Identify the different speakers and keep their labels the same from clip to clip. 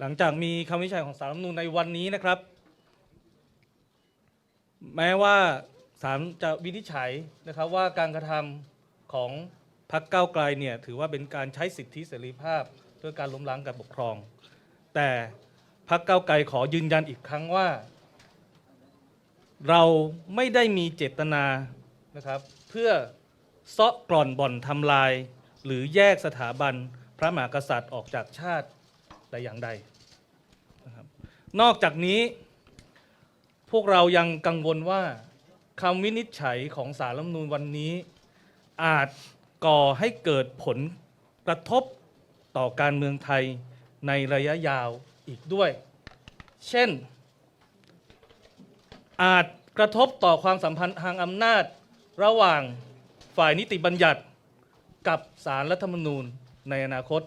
Speaker 1: หลังจากมีคำวินิจฉัยของสารรัฐธรรมนูญในวันนี้นะครับ แม้ว่าศาลจะวินิจฉัยนะครับว่าการกระทำของพรรคก้าวไกลเนี่ยถือว่าเป็นการใช้สิทธิเสรีภาพเพื่อการล้มล้างการปกครอง แต่พรรคก้าวไกลขอยืนยันอีกครั้งว่า เราไม่ได้มีเจตนานะครับเพื่อเซาะกร่อนบ่อนทำลาย หรือแยกสถาบันพระมหากษัตริย์ออกจากชาติ แต่อย่างใดนะครับนอกจากนี้ พวกเรายังกังวลว่าคำวินิจฉัยของสารรัฐธรรมนูญวันนี้ อาจก่อให้เกิดผลกระทบต่อการเมืองไทยในระยะยาวอีกด้วย เช่น อาจกระทบต่อความสัมพันธ์ทางอำนาจระหว่างฝ่ายนิติบัญญัติกับสารรัฐธรรมนูญในอนาคต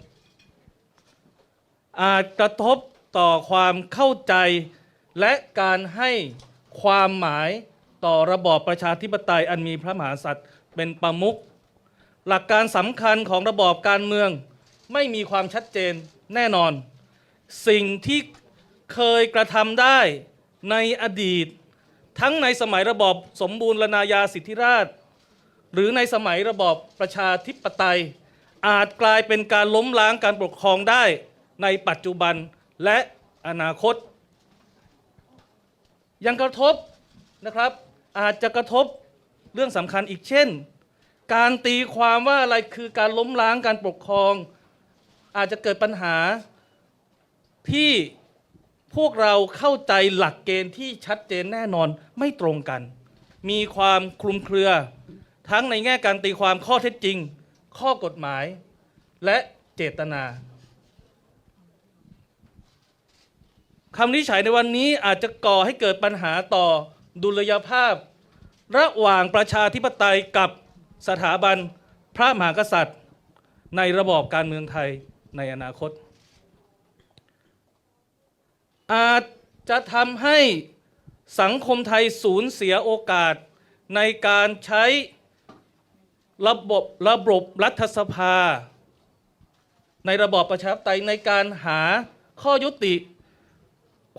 Speaker 1: อาจกระทบต่อความเข้าใจ และการให้ความหมายต่อระบอบประชาธิปไตยอันมีพระมหากษัตริย์เป็นประมุขหลักการสำคัญของระบอบการเมืองไม่มีความชัดเจนแน่นอน สิ่งที่เคยกระทำได้ในอดีต ทั้งในสมัยระบอบสมบูรณาญาสิทธิราช หรือในสมัยระบอบประชาธิปไตย อาจกลายเป็นการล้มล้างการปกครองได้ ในปัจจุบันและอนาคต ยังกระทบนะครับอาจจะกระทบเรื่องสำคัญอีกเช่น การตีความว่าอะไรคือการล้มล้างการปกครอง อาจจะเกิดปัญหาที่พวกเราเข้าใจหลักเกณฑ์ที่ชัดเจนแน่นอนไม่ตรงกัน มีความคลุมเครือ ทั้งในแง่การตีความข้อเท็จจริง ข้อกฎหมาย และเจตนา คำนิจฉัยในวันนี้อาจจะก่อให้เกิดปัญหาต่อดุลยภาพ ระหว่างประชาธิปไตยกับสถาบันพระมหากษัตริย์ ในระบอบการเมืองไทยในอนาคต อาจจะทำให้สังคมไทยสูญเสียโอกาสในการใช้ระบบระบบรัฐสภา ในระบอบประชาธิปไตยในการหาข้อยุติ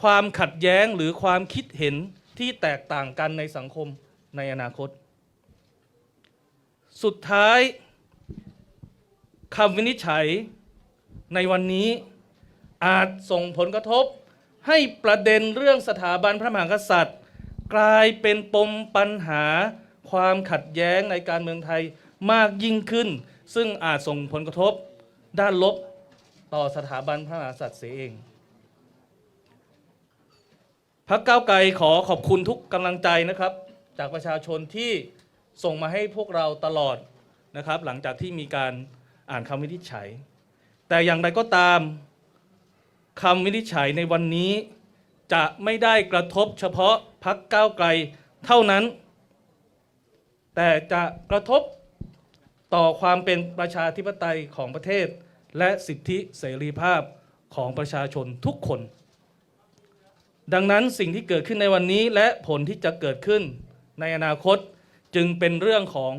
Speaker 1: ความขัดแย้งหรือความคิดเห็นที่แตกต่างกันในสังคมในอนาคต สุดท้ายคำวินิจฉัยในวันนี้อาจส่งผลกระทบ ให้ประเด็นเรื่องสถาบันพระมหากษัตริย์ กลายเป็นปมปัญหาความขัดแย้งในการเมืองไทยมากยิ่งขึ้น ซึ่งอาจส่งผลกระทบด้านลบต่อสถาบันพระมหากษัตริย์เสียเอง พักเก้าวไกลขอขอบคุณทุกกำลังใจนะครับ จากประชาชนที่ส่งมาให้พวกเราตลอดนะครับ หลังจากที่มีการอ่านคำวินิจฉัย แต่อย่างไรก็ตามคำวินิจฉัยในวันนี้ จะไม่ได้กระทบเฉพาะพักก้าวไกลเท่านั้น แต่จะกระทบต่อความเป็นประชาธิปไตยของประเทศ และสิทธิเสรีภาพของประชาชนทุกคน ดังนั้นสิ่งที่เกิดขึ้นในวันนี้และผลที่จะเกิดขึ้นในอนาคตจึงเป็นเรื่องของ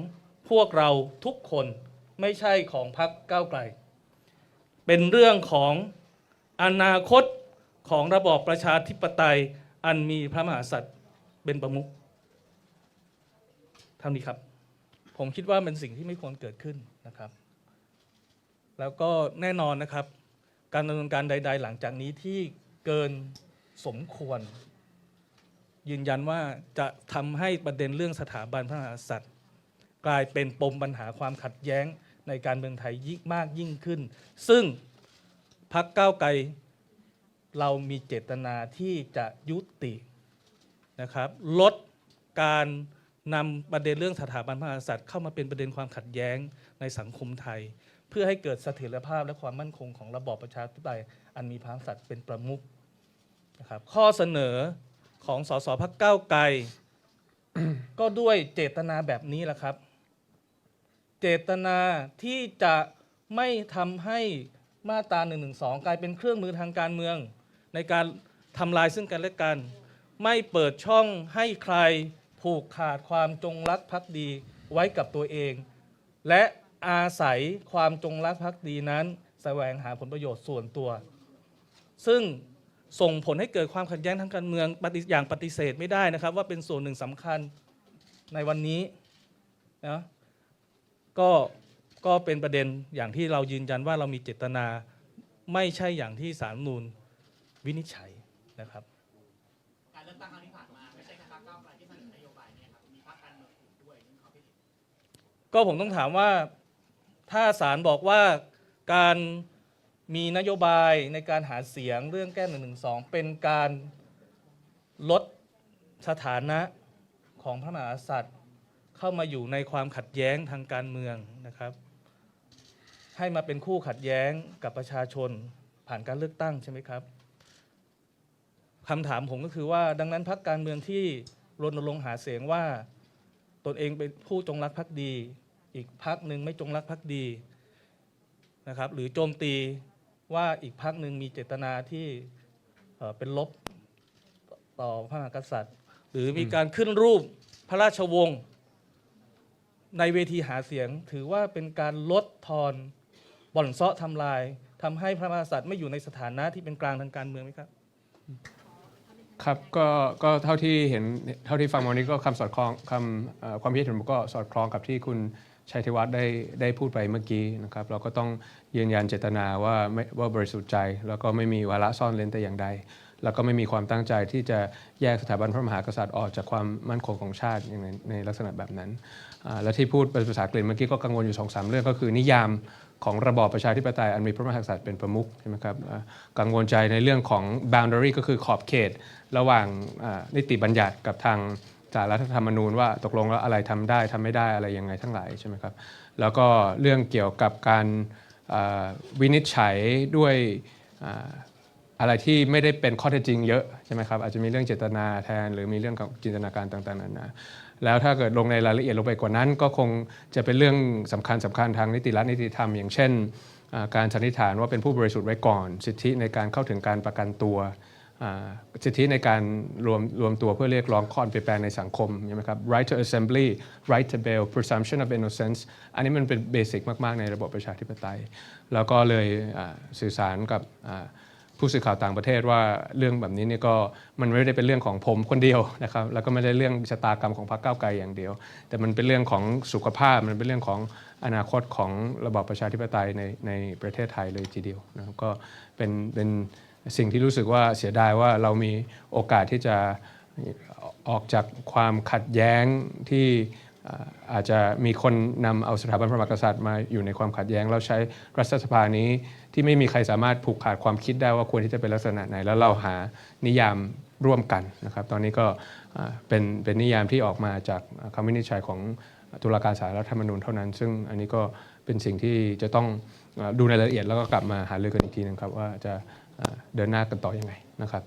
Speaker 1: พวกเราทุกคนไม่ใช่ของพรรคก้าวไกล เป็นเรื่องของอนาคตของระบอบประชาธิปไตยอันมีพระมหากษัตริย์เป็นประมุขเท่านี้ครับ ผมคิดว่าเป็นสิ่งที่ไม่ควรเกิดขึ้นนะครับ แล้วก็แน่นอนนะครับ การดำเนินการใด ๆ หลังจากนี้ที่เกิน สมควร ยืนยันว่าจะทำให้ประเด็นเรื่องสถาบันพระมหากษัตริย์ กลายเป็นปมปัญหาความขัดแย้งในการเมืองไทยยิ่งมากยิ่งขึ้น ซึ่งพักก้าวไกลเรามีเจตนาที่จะยุตินะครับลดการนำประเด็นเรื่องสถาบันพระมหากษัตริย์เข้ามาเป็นประเด็นความขัดแย้งในสังคมไทย เพื่อให้เกิดเสถียรภาพและความมั่นคงของระบอบประชาธิปไตยอันมีพระมหากษัตริย์เป็นประมุข นะครับข้อเสนอของสสพักเก้าวไกล ก็ด้วยเจตนาแบบนี้แหละครับ เจตนาที่จะไม่ทำให้มาตรา1นึกลายเป็นเครื่องมือทางการเมือง ในการทำลายซึ่งกันและกัน ไม่เปิดช่องให้ใครผูกขาดความจงรักภักดีไว้กับตัวเอง และอาศัยความจงรักภักดีนั้น แสวงหาผลประโยชน์ส่วนตัว ซึ่ง ส่งผลให้เกิดความขัดแย้งทางการเมืองปฏิอย่างปฏิเสธไม่ได้นะครับ ว่าเป็นส่วนหนึ่งสำคัญในวันนี้นะก็ก็เป็นประเด็นอย่างที่เรายืนยันว่าเรามีเจตนาไม่ใช่อย่างที่สารนูญวินิจฉัยนะครับ
Speaker 2: การเลือกตั้งครั้งที่ผ่านมาไม่ใช่แค่พรรคก้าวไกลที่เสนอนโยบายเนี่ยครับมีพรรคการเมืองอื่นด้วยซึ่เขาไม่เห็น
Speaker 1: ก็ผมต้องถามว่าถ้าศาลบอกว่าการ มีนโยบายในการหาเสียงเรื่องแก้หนึ่งหนึ่งสองเป็นการลดสถานะของพระมหากษัตริย์ เข้ามาอยู่ในความขัดแย้งทางการเมืองนะครับ ให้มาเป็นคู่ขัดแย้งกับประชาชนผ่านการเลือกตั้งใช่ไหมครับคำถามผมก็คือว่าดังนั้นพรรคการเมืองที่รณรงค์หาเสียงว่า ตนเองเป็นผู้จงรักภักดี อีกพักหนึ่งไม่จงรักภักดีนะครับ หรือโจมตี ว่าอีกพักหนึ่งมีเจตนาที่เป็นลบต่อพระมหากษัตริย์ หรือมีการขึ้นรูปพระราชวงศ์ในเวทีหาเสียงถือว่าเป็นการลดทอนบ่อนเซาะทำลายทำให้พระมหากษัตริย์ไม่อยู่ในสถานะที่เป็นกลางทางการเมืองไหมครับ
Speaker 3: ครับก็ก็เท่าที่เห็นเท่าที่ฟังมาวันนี้ก็คำสอดคล้องคำความคิดเห็นผมก็สอดคล้องกับที่คุณ ชัยธวัฒน์ได้ได้พูดไปเมื่อกี้นะครับเราก็ต้องยืนยันเจตนาว่าไม่ว่าบริสุทธิ์ใจ แล้วก็ไม่มีวาระซ่อนเร้นแต่อย่างใด แล้วก็ไม่มีความตั้งใจที่จะแยกสถาบันพระมหากษัตริย์ออกจากความมั่นคงของชาติอย่างในในลักษณะแบบนั้น และที่พูดเป็นภาษาอังกฤษเมื่อกี้ก็กังวลอยู่สองสามเรื่องก็คือนิยามของระบอบประชาธิปไตยอันมีพระมหากษัตริย์เป็นประมุขใช่ไหมครับกังวลใจในเรื่องของ boundary ก็คือขอบเขต ระหว่างนิติบัญญัติกับทาง สารรัฐธรรมนูญว่าตกลงแล้วอะไรทำได้ทำไม่ได้อะไรยังไงทั้งหลายใช่ไหมครับแล้วก็เรื่องเกี่ยวกับการวินิจฉัยด้วยอะไรที่ไม่ได้เป็นข้อเท็จจริงเยอะใช่ไหมครับอาจจะมีเรื่องเจตนาแทน หรือมีเรื่องของจินตนาการต่างๆนานาแล้วถ้าเกิดลงในรายละเอียดลงไปกว่านั้น ก็คงจะเป็นเรื่องสำคัญสำคัญทางนิติรัฐนิติธรรม อย่างเช่น การสันนิษฐานว่าเป็นผู้บริสุทธิ์ไว้ก่อน สิทธิในการเข้าถึงการประกันตัว สิทธิในการรวมรวมตัวเพื่อเรียกร้องข้อเปลี่ยนแปลงในสังคมใช่ไหมครับ right to assembly right to bail presumption of innocence อันนี้มันเป็นเบสิกมาก ๆ ในระบบประชาธิปไตย แล้วก็เลยสื่อสารกับผู้สื่อข่าวต่างประเทศว่าเรื่องแบบนี้เนี่ยก็มันไม่ได้เป็นเรื่องของผมคนเดียวนะครับแล้วก็ไม่ได้เรื่องชะตากรรมของพรรคก้าวไกลอย่างเดียว แต่มันเป็นเรื่องของสุขภาพมันเป็นเรื่องของอนาคตของระบอบประชาธิปไตยในในประเทศไทยเลยทีเดียวนะครับก็เป็นเป็น สิ่งที่รู้สึกว่าเสียดายว่าเรามีโอกาสที่จะออกจากความขัดแย้งที่อาจจะมีคนนำเอาสถาบันพระมหากษัตริย์มาอยู่ในความขัดแย้งแล้วใช้รัฐสภานี้ที่ไม่มีใครสามารถผูกขาดความคิดได้ว่าควรที่จะเป็นลักษณะไหน แล้วเราหานิยามร่วมกันนะครับตอนนี้ก็เป็นเป็นนิยามที่ออกมาจากคำวินิจฉัยของตุลาการศาลรัฐธรรมนูญเท่านั้น ซึ่งอันนี้ก็เป็นสิ่งที่จะต้องดูในรายละเอียดแล้วก็กลับมาหารือกันอีกทีนึงครับว่าจะ เดินหน้ากันต่ออยังไงนะครับ